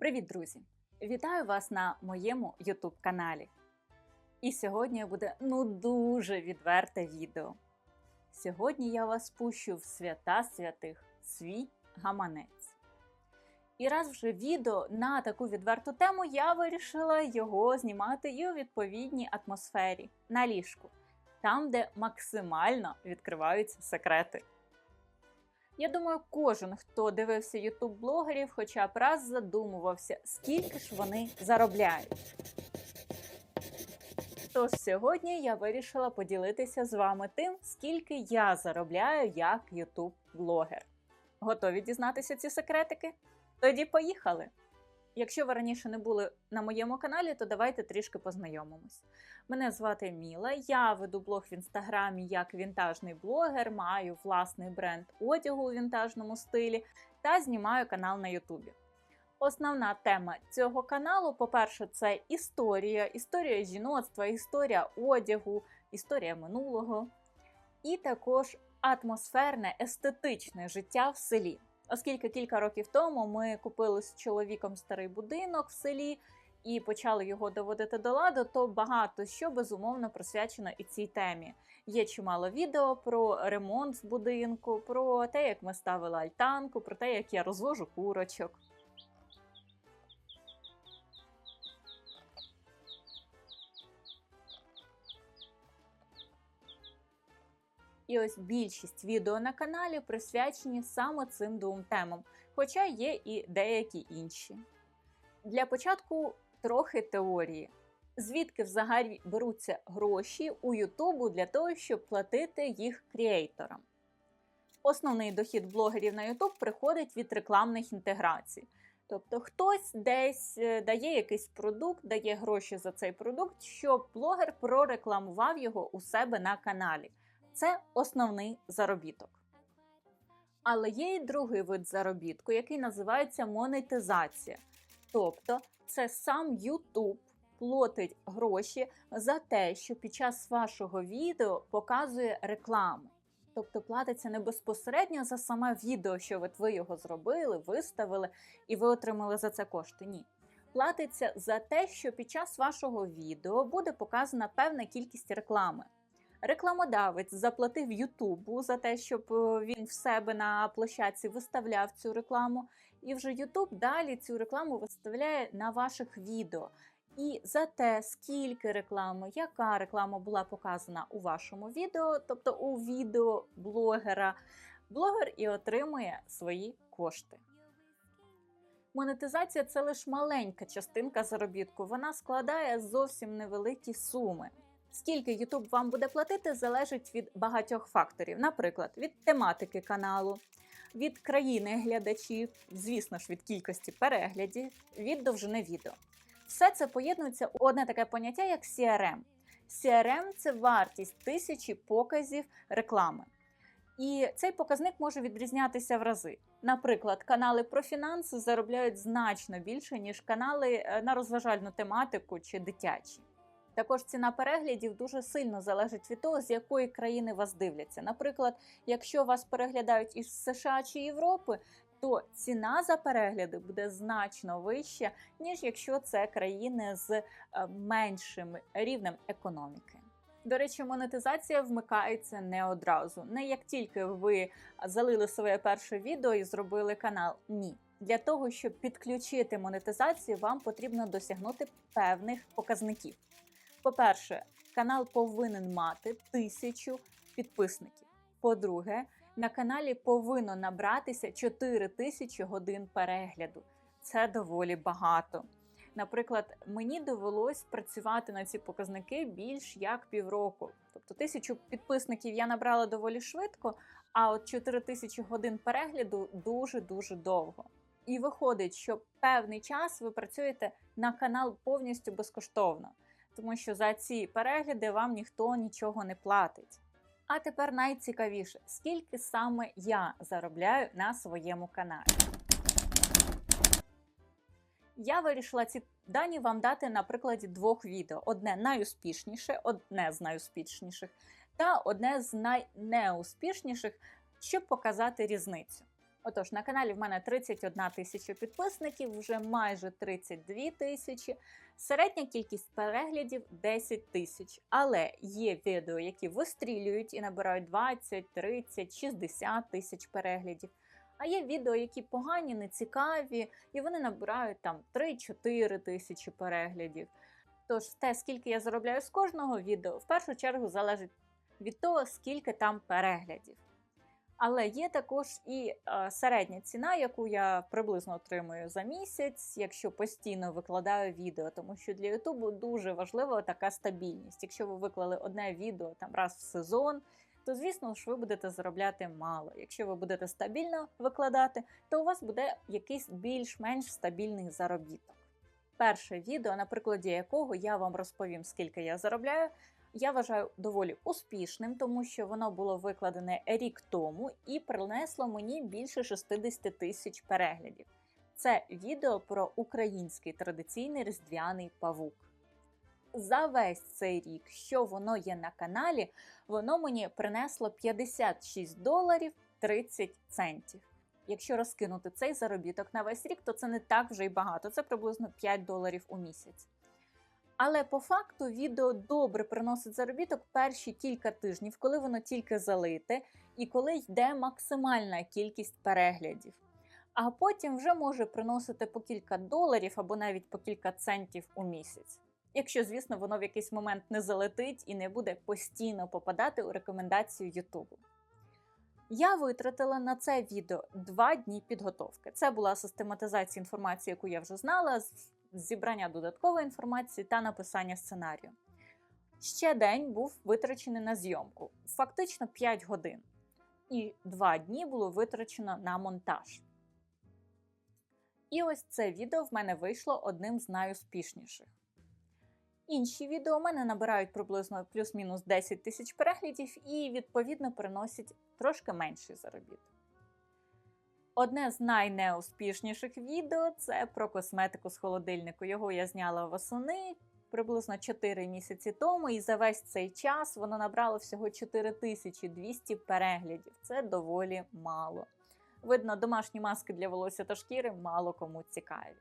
Привіт, друзі! Вітаю вас на моєму YouTube каналі. І сьогодні буде ну дуже відверте відео. Сьогодні я вас пущу в свята святих свій гаманець. І раз вже відео на таку відверту тему я вирішила його знімати і у відповідній атмосфері на ліжку, там, де максимально відкриваються секрети. Я думаю, кожен, хто дивився ютуб блогерів, хоча б раз задумувався, скільки ж вони заробляють. Тож сьогодні я вирішила поділитися з вами тим, скільки я заробляю як ютуб блогер. Готові дізнатися ці секретики? Тоді поїхали! Якщо ви раніше не були на моєму каналі, то давайте трішки познайомимось. Мене звати Міла, я веду блог в інстаграмі як вінтажний блогер, маю власний бренд одягу у вінтажному стилі та знімаю канал на Ютубі. Основна тема цього каналу, по-перше, це історія, історія жіноцтва, історія одягу, історія минулого, і також атмосферне естетичне життя в селі. Оскільки кілька років тому ми купили з чоловіком старий будинок в селі і почали його доводити до ладу, то багато що безумовно присвячено і цій темі. Є чимало відео про ремонт в будинку, про те, як ми ставили альтанку, про те, як я розвожу курочок. І ось більшість відео на каналі присвячені саме цим двом темам, хоча є і деякі інші. Для початку трохи теорії. Звідки взагалі беруться гроші у Ютубу для того, щоб платити їх кріейторам? Основний дохід блогерів на Ютуб приходить від рекламних інтеграцій. Тобто хтось десь е, дає якийсь продукт, дає гроші за цей продукт, щоб блогер прорекламував його у себе на каналі. Це основний заробіток. Але є і другий вид заробітку, який називається монетизація. Тобто, це сам YouTube платить гроші за те, що під час вашого відео показує рекламу. Тобто платиться не безпосередньо за саме відео, що от ви його зробили, виставили і ви отримали за це кошти. Ні. Платиться за те, що під час вашого відео буде показана певна кількість реклами. Рекламодавець заплатив Ютубу за те, щоб е, він в себе на площадці виставляв цю рекламу. І вже Ютуб далі цю рекламу виставляє на ваших відео. І за те, скільки реклами, яка реклама була показана у вашому відео, тобто у відео блогера, блогер і отримує свої кошти. Монетизація це лише маленька частинка заробітку. Вона складає зовсім невеликі суми. Скільки YouTube вам буде платити, залежить від багатьох факторів, наприклад, від тематики каналу, від країни глядачів, звісно ж, від кількості переглядів, від довжини відео. Все це поєднується у одне таке поняття, як CRM. CRM – це вартість тисячі показів реклами. І цей показник може відрізнятися в рази. Наприклад, канали про фінанси заробляють значно більше, ніж канали е, на розважальну тематику чи дитячі. Також ціна переглядів дуже сильно залежить від того, з якої країни вас дивляться. Наприклад, якщо вас переглядають із США чи Європи, то ціна за перегляди буде значно вища, ніж якщо це країни з е, меншим рівнем економіки. До речі, монетизація вмикається не одразу. Не як тільки ви залили своє перше відео і зробили канал. Ні. Для того, щоб підключити монетизацію, вам потрібно досягнути певних показників. По-перше, канал повинен мати тисячу підписників. По-друге, на каналі повинно набратися 4 тисячі годин перегляду. Це доволі багато. Наприклад, мені довелось працювати на ці показники більш як півроку. Тобто тисячу підписників я набрала доволі швидко, а от 4 тисячі годин перегляду дуже-дуже довго. І виходить, що певний час ви працюєте на канал повністю безкоштовно тому що за ці перегляди вам ніхто нічого не платить. А тепер найцікавіше, скільки саме я заробляю на своєму каналі. Я вирішила ці дані вам дати на прикладі двох відео: одне найуспішніше, одне з найуспішніших, та одне з найнеуспішніших, щоб показати різницю. Отож, на каналі в мене 31 тисяча підписників, вже майже 32 тисячі. Середня кількість переглядів 10 тисяч. Але є відео, які вистрілюють і набирають 20, 30, 60 тисяч переглядів. А є відео, які погані, нецікаві, і вони набирають там 3-4 тисячі переглядів. Тож те, скільки я заробляю з кожного відео, в першу чергу залежить від того, скільки там переглядів. Але є також і е, середня ціна, яку я приблизно отримую за місяць, якщо постійно викладаю відео, тому що для Ютубу дуже важлива така стабільність. Якщо ви виклали одне відео там раз в сезон, то звісно ж ви будете заробляти мало. Якщо ви будете стабільно викладати, то у вас буде якийсь більш-менш стабільний заробіток. Перше відео, на прикладі якого я вам розповім, скільки я заробляю, я вважаю доволі успішним, тому що воно було викладене рік тому і принесло мені більше 60 тисяч переглядів. Це відео про український традиційний різдвяний павук. За весь цей рік, що воно є на каналі, воно мені принесло 56 доларів 30 центів. Якщо розкинути цей заробіток на весь рік, то це не так вже й багато, це приблизно 5 доларів у місяць. Але по факту відео добре приносить заробіток перші кілька тижнів, коли воно тільки залите, і коли йде максимальна кількість переглядів. А потім вже може приносити по кілька доларів або навіть по кілька центів у місяць. Якщо, звісно, воно в якийсь момент не залетить і не буде постійно попадати у рекомендацію Ютубу. Я витратила на це відео два дні підготовки. Це була систематизація інформації, яку я вже знала, зібрання додаткової інформації та написання сценарію. Ще день був витрачений на зйомку, фактично 5 годин. І 2 дні було витрачено на монтаж. І ось це відео в мене вийшло одним з найуспішніших. Інші відео у мене набирають приблизно плюс-мінус 10 тисяч переглядів і, відповідно, приносять трошки менший заробіток. Одне з найнеуспішніших відео це про косметику з холодильнику. Його я зняла восени приблизно 4 місяці тому, і за весь цей час воно набрало всього 4200 переглядів. Це доволі мало. Видно, домашні маски для волосся та шкіри мало кому цікаві.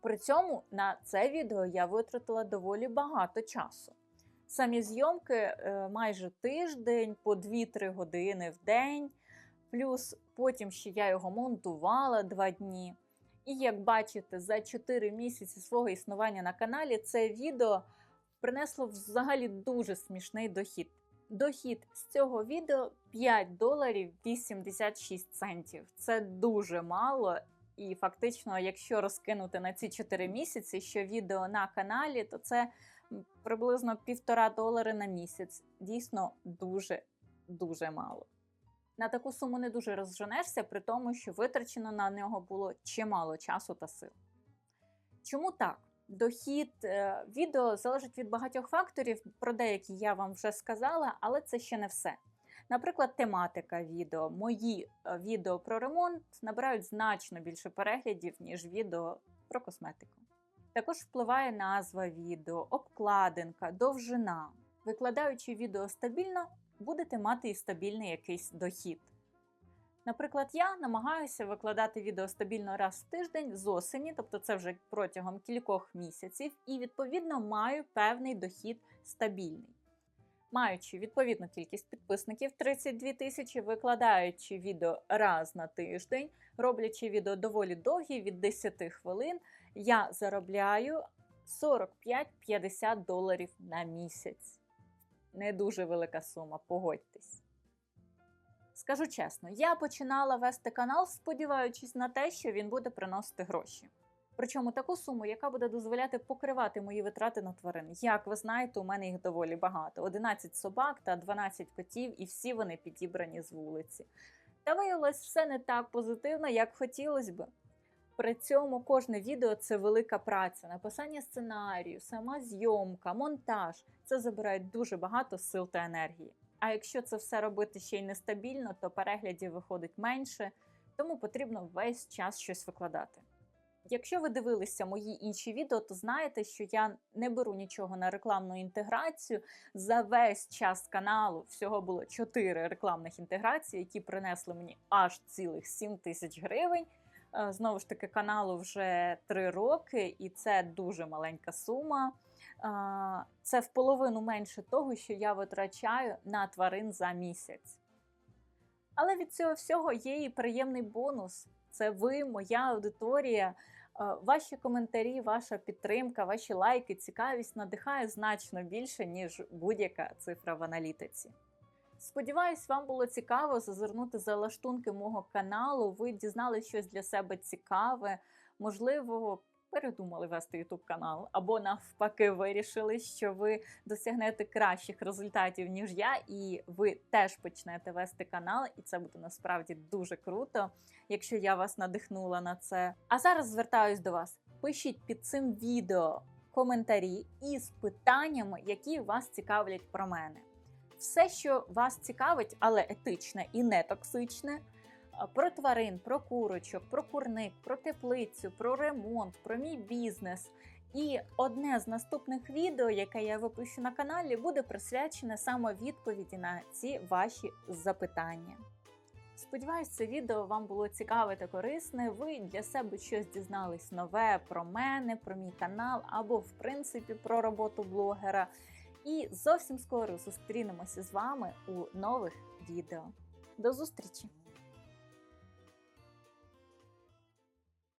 При цьому на це відео я витратила доволі багато часу. Самі зйомки е, майже тиждень, по 2-3 години в день. Плюс потім ще я його монтувала два дні. І як бачите, за 4 місяці свого існування на каналі це відео принесло взагалі дуже смішний дохід. Дохід з цього відео 5 доларів 86 центів. Це дуже мало. І фактично, якщо розкинути на ці 4 місяці, що відео на каналі, то це приблизно півтора долари на місяць. Дійсно дуже дуже мало. На таку суму не дуже розженешся, при тому, що витрачено на нього було чимало часу та сил. Чому так? Дохід е, відео залежить від багатьох факторів, про деякі я вам вже сказала, але це ще не все. Наприклад, тематика відео. Мої е, відео про ремонт набирають значно більше переглядів, ніж відео про косметику. Також впливає назва відео, обкладинка, довжина. Викладаючи відео стабільно, будете мати і стабільний якийсь дохід. Наприклад, я намагаюся викладати відео стабільно раз в тиждень з осені, тобто це вже протягом кількох місяців, і відповідно маю певний дохід стабільний. Маючи відповідну кількість підписників 32 тисячі, викладаючи відео раз на тиждень, роблячи відео доволі довгі від 10 хвилин, я заробляю 45-50 доларів на місяць не дуже велика сума, погодьтесь. Скажу чесно, я починала вести канал, сподіваючись на те, що він буде приносити гроші. Причому таку суму, яка буде дозволяти покривати мої витрати на тварин. Як ви знаєте, у мене їх доволі багато: 11 собак та 12 котів, і всі вони підібрані з вулиці. Та виявилось все не так позитивно, як хотілося б. При цьому кожне відео це велика праця, написання сценарію, сама зйомка, монтаж. Це забирає дуже багато сил та енергії. А якщо це все робити ще й нестабільно, то переглядів виходить менше, тому потрібно весь час щось викладати. Якщо ви дивилися мої інші відео, то знаєте, що я не беру нічого на рекламну інтеграцію. За весь час каналу всього було 4 рекламних інтеграції, які принесли мені аж цілих 7 тисяч гривень. Е, Знову ж таки, каналу вже 3 роки, і це дуже маленька сума. Е, Це в половину менше того, що я витрачаю на тварин за місяць. Але від цього всього є і приємний бонус. Це ви, моя аудиторія. Е, Ваші коментарі, ваша підтримка, ваші лайки, цікавість надихає значно більше, ніж будь-яка цифра в аналітиці. Сподіваюсь, вам було цікаво зазирнути за лаштунки мого каналу. Ви дізнали щось для себе цікаве, можливо, передумали вести YouTube канал, або навпаки, вирішили, що ви досягнете кращих результатів, ніж я, і ви теж почнете вести канал, і це буде насправді дуже круто, якщо я вас надихнула на це. А зараз звертаюсь до вас. Пишіть під цим відео коментарі із питаннями, які вас цікавлять про мене. Все, що вас цікавить, але етичне і не токсичне. Про тварин, про курочок, про курник, про теплицю, про ремонт, про мій бізнес. І одне з наступних відео, яке я випущу на каналі, буде присвячене саме відповіді на ці ваші запитання. Сподіваюсь, це відео вам було цікаве та корисне. Ви для себе щось дізнались нове про мене, про мій канал або, в принципі, про роботу блогера. І зовсім скоро зустрінемося з вами у нових відео. До зустрічі!